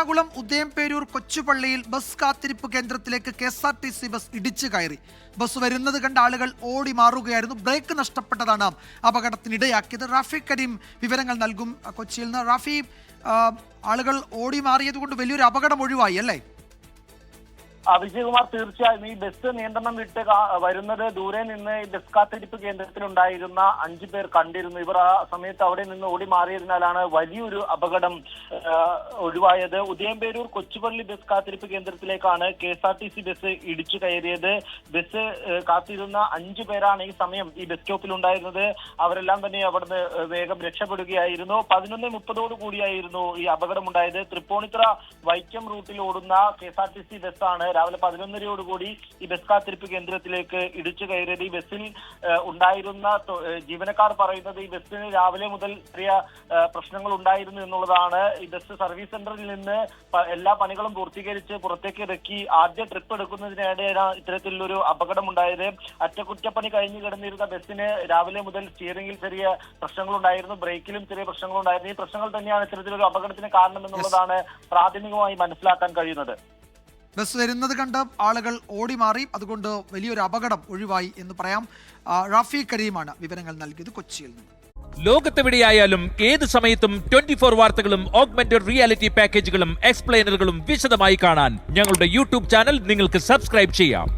Ernakulam Udayamperoor കൊച്ചുപള്ളിയിൽ bus കാത്തിരിപ്പ് കേന്ദ്രത്തിലേക്ക് K S R T C bus ഇടിച്ചു കയറി. ബസ് വരുന്നത് കണ്ട ആളുകൾ ഓടി മാറുകയായിരുന്നു. ബ്രേക്ക് നഷ്ടപ്പെട്ടതാണ് അപകടത്തിനിടയാക്കിയത്. റാഫി കരീം വിവരങ്ങൾ നൽകും. കൊച്ചിയിൽ നിന്ന് റാഫി ആളുകൾ ഓടി മാറിയത് കൊണ്ട് വലിയൊരു അപകടം ഒഴിവായി അല്ലേ? വിജയകുമാർ തീർച്ചയായും ഈ ബസ് നിയന്ത്രണം വിട്ട് വരുന്നത് ദൂരെ നിന്ന് ഈ ബസ് കാത്തിരിപ്പ് കേന്ദ്രത്തിലുണ്ടായിരുന്ന അഞ്ചു പേർ കണ്ടിരുന്നു. ഇവർ ആ സമയത്ത് അവിടെ നിന്ന് ഓടി മാറിയതിനാലാണ് വലിയൊരു അപകടം ഒഴിവായത്. ഉദയംപേരൂർ കൊച്ചുപള്ളി ബസ് കാത്തിരിപ്പ് കേന്ദ്രത്തിലേക്കാണ് K S R T C bus ഇടിച്ചു കയറിയത്. ബസ് കാത്തിരുന്ന അഞ്ചു പേരാണ് ഈ സമയം ഈ ബസ് സ്റ്റോപ്പിൽ ഉണ്ടായിരുന്നത് അവരെല്ലാം തന്നെ അവിടുന്ന് വേഗം രക്ഷപ്പെടുകയായിരുന്നു. പതിനൊന്ന് മുപ്പതോടു കൂടിയായിരുന്നു ഈ അപകടമുണ്ടായത്. തൃപ്പൂണിത്തുറ വൈക്കം റൂട്ടിൽ ഓടുന്ന K S R T C ബസ്സാണ് രാവിലെ പതിനൊന്നരയോടുകൂടി ഈ ബസ് കാത്തിരിപ്പ് കേന്ദ്രത്തിലേക്ക് ഇടിച്ചു കയറിയത് ഈ ബസ്സിൽ ഉണ്ടായിരുന്ന ജീവനക്കാർ പറയുന്നത് ഈ ബസ്സിന് രാവിലെ മുതൽ ചെറിയ പ്രശ്നങ്ങൾ ഉണ്ടായിരുന്നു എന്നുള്ളതാണ്. ഈ ബസ് സർവീസ് സെന്ററിൽ നിന്ന് എല്ലാ പണികളും പൂർത്തീകരിച്ച് പുറത്തേക്ക് ഇറക്കി ആദ്യ ട്രിപ്പ് എടുക്കുന്നതിനിടെയാണ് ഇത്തരത്തിലൊരു അപകടം ഉണ്ടായത് അറ്റകുറ്റപ്പണി കഴിഞ്ഞു കിടന്നിരുന്ന ബസ്സിന് രാവിലെ മുതൽ സ്റ്റിയറിംഗിൽ ചെറിയ പ്രശ്നങ്ങളുണ്ടായിരുന്നു ബ്രേക്കിലും ചെറിയ പ്രശ്നങ്ങളുണ്ടായിരുന്നു. ഈ പ്രശ്നങ്ങൾ തന്നെയാണ് ഇത്തരത്തിലൊരു അപകടത്തിന് കാരണം എന്നുള്ളതാണ് പ്രാഥമികമായി മനസ്സിലാക്കാൻ കഴിയുന്നത്. ബസ് വരുന്നത് കണ്ട് ആളുകൾ ഓടി മാറി അതുകൊണ്ട് വലിയൊരു അപകടം ഒഴിവായി എന്ന് പറയാം. റാഫി കരീമാണ് വിവരങ്ങൾ നൽകിയത് കൊച്ചിയിൽ നിന്ന്. ലോകത്തെവിടെയായാലും ഏത് സമയത്തും ട്വന്റി ഫോർ വാർത്തകളും ഓഗ്മെന്റഡ് റിയാലിറ്റി പാക്കേജുകളും എക്സ്പ്ലെയിനറുകളും വിശദമായി കാണാൻ ഞങ്ങളുടെ യൂട്യൂബ് ചാനൽ നിങ്ങൾക്ക് സബ്സ്ക്രൈബ് ചെയ്യാം.